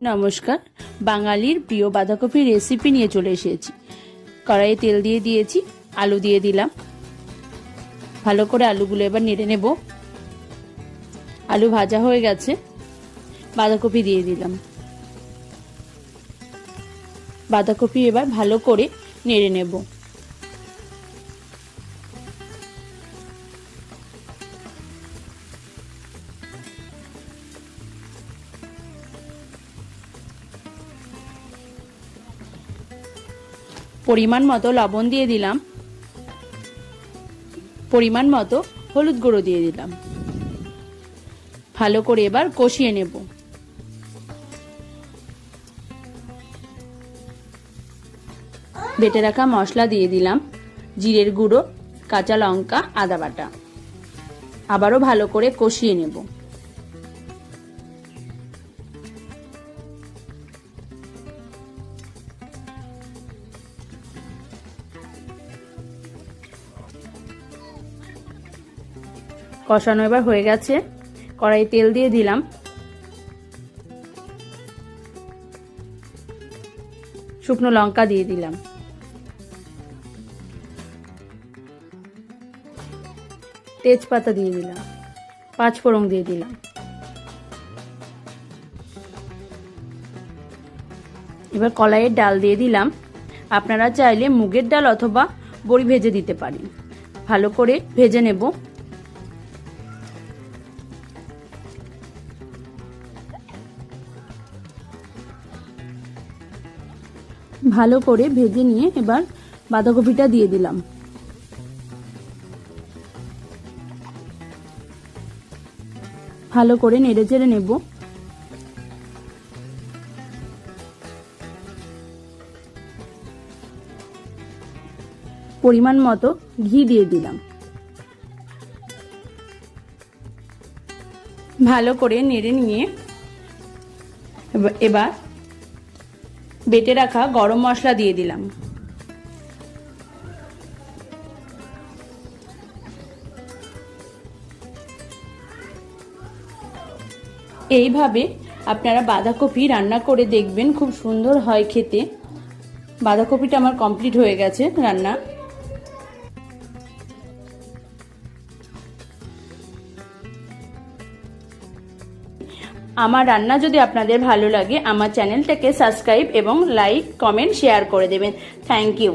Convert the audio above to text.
নমস্কার, বাঙালির প্রিয় বাঁধাকপির রেসিপি নিয়ে চলে এসেছি। কড়াইয়ে তেল দিয়ে দিয়েছি, আলু দিয়ে দিলাম। ভালো করে আলুগুলো এবার নেড়ে নেব। আলু ভাজা হয়ে গেছে, বাঁধাকপি দিয়ে দিলাম। বাঁধাকপি এবার ভালো করে নেড়ে নেব। পরিমাণ মতো লবণ দিয়ে দিলাম। পরিমাণ মতো হলুদ গুঁড়ো দিয়ে দিলাম। ভালো করে এবার কষিয়ে নেব। বেটে রাখা মশলা দিয়ে দিলাম। জিরের গুঁড়ো, কাঁচা লঙ্কা, আদা বাটা। আবারও ভালো করে কষিয়ে নেব। কষানো এবার হয়ে গেছে। কড়াই তেল দিয়ে দিলাম। শুকনো লঙ্কা দিয়ে দিলাম। তেজপাতা দিয়ে দিলাম। পাঁচ ফোড়ন দিয়ে দিলাম। এবার কলাইয়ের ডাল দিয়ে দিলাম। আপনারা চাইলে মুগের ডাল অথবা বড়ি ভেজে দিতে পারেন। ভালো করে ভেজে নেব। ভালো করে ভেজে নিয়ে এবার বাঁধাকপিটা দিয়ে দিলাম। ভালো করে নেড়ে চেড়ে নেব। পরিমাণ মতো ঘি দিয়ে দিলাম। ভালো করে নেড়ে নিয়ে এবার বেটে রাখা গরম মশলা দিয়ে দিলাম। এইভাবে আপনারা বাঁধাকপি রান্না করে দেখবেন, খুব সুন্দর হয় খেতে। বাঁধাকপিটা আমার কমপ্লিট হয়ে গেছে রান্না। আমার রান্না যদি আপনাদের ভালো লাগে, আমার চ্যানেলটাকে সাবস্ক্রাইব এবং লাইক কমেন্ট শেয়ার করে দেবেন। Thank you